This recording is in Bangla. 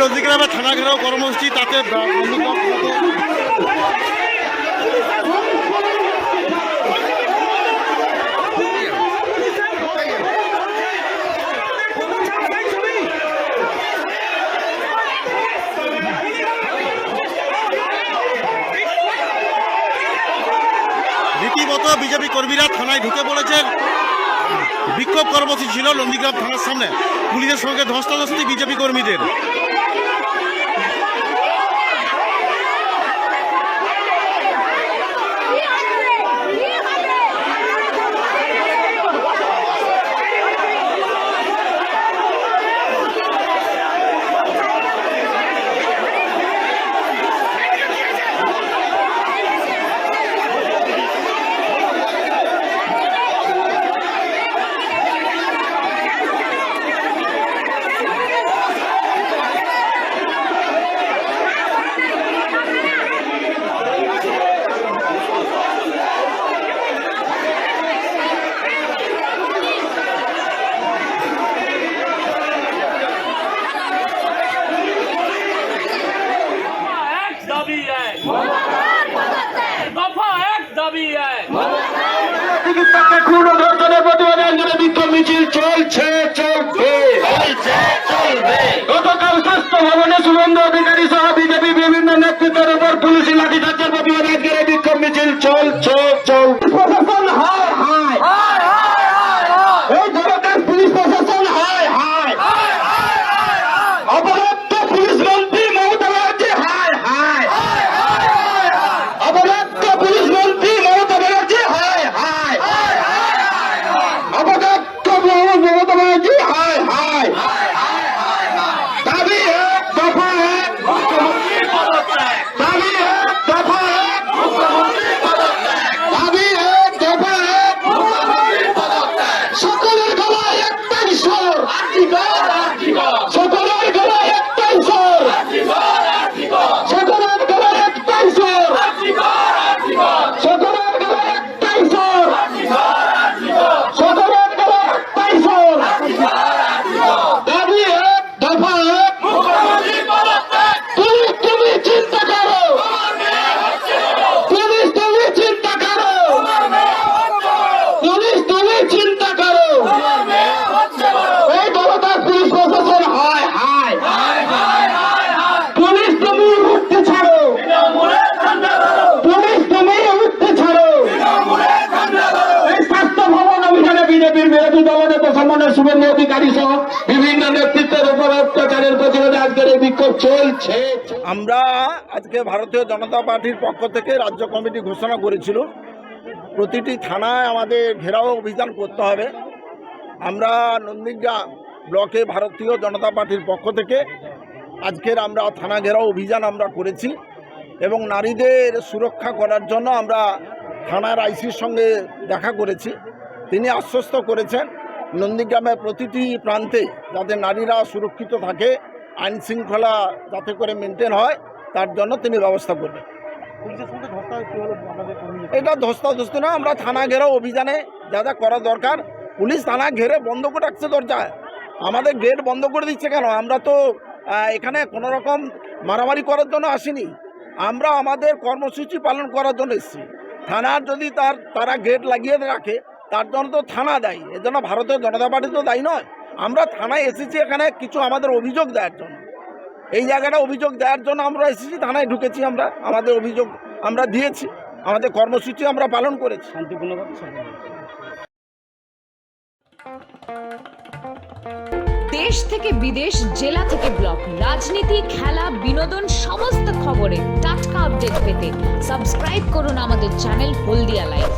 নন্দীগ্রামে থানা ঘেরাও কর্মসূচি তাতে রীতিমতো বিজেপি কর্মীরা থানায় ঢুকে পড়েছেন বিক্ষোভ কর্মসূচি ছিল নন্দীগ্রাম থানার সামনে। পুলিশের সঙ্গে ধস্তাধস্তি বিজেপি কর্মীদের। মিছিল চলছে চলবে। গতকাল স্বাস্থ্য ভবনে শুভেন্দু অধিকারী সহ বিজেপি বিভিন্ন নেতৃত্বের উপর পুলিশি লাঠিচার্জের প্রতিবাদ আজকের বিক্ষোভ মিছিল চলছে চল বিরোধী দলনেতা সম্মানের শুভেন্দু অধিকারী সহ বিভিন্ন নেতৃত্বের উপর অত্যাচারের প্রতিবাদে আজকের এই বিক্ষোভ চলছে। আমরা আজকে ভারতীয় জনতা পার্টির পক্ষ থেকে রাজ্য কমিটি ঘোষণা করেছিল, প্রতিটি থানায় আমাদের ঘেরাও অভিযান করতে হবে। আমরা নন্দীগ্রাম ব্লকে ভারতীয় জনতা পার্টির পক্ষ থেকে আজকের আমরা থানা ঘেরাও অভিযান আমরা করেছি এবং নারীদের সুরক্ষা করার জন্য আমরা থানার আইসির সঙ্গে দেখা করেছি। তিনি আশ্বস্ত করেছেন নন্দীগ্রামের প্রতিটি প্রান্তে যাতে নারীরা সুরক্ষিত থাকে আইন শৃঙ্খলা যাতে করে মেনটেন হয় তার জন্য তিনি ব্যবস্থা করবেন। এটা ধস্তাধস্তি না আমরা থানা ঘেরাও অভিযানে যা যা করা দরকার। পুলিশ থানা ঘেরে বন্ধ করে রাখছে দরজা। আমাদের গেট বন্ধ করে দিচ্ছে কেন? আমরা তো এখানে কোনো রকম মারামারি করার জন্য আসিনি। আমরা আমাদের কর্মসূচি পালন করার জন্য এসেছি। থানার যদি তার তারা গেট লাগিয়ে রাখে তার জন্য তো থানা দায়ী। এর জন্য ভারতীয় জনতা পার্টি তো দায়ী নয়। আমরা থানায় এসেছি এখানে কিছু আমাদের অভিযোগ দেওয়ার জন্য। এই জায়গাটা অভিযোগ দেওয়ার জন্য আমরা এসেছি থানায় ঢুকেছি আমরা। আমাদের অভিযোগ আমরা দিয়েছি। আমাদের কর্মসূচি আমরা পালন করেছি। দেশ থেকে বিদেশ জেলা থেকে ব্লক রাজনীতি খেলা বিনোদন সমস্ত খবরে টাটকা আপডেট পেতে সাবস্ক্রাইব করুন আমাদের চ্যানেল হলদিয়া লাইভ।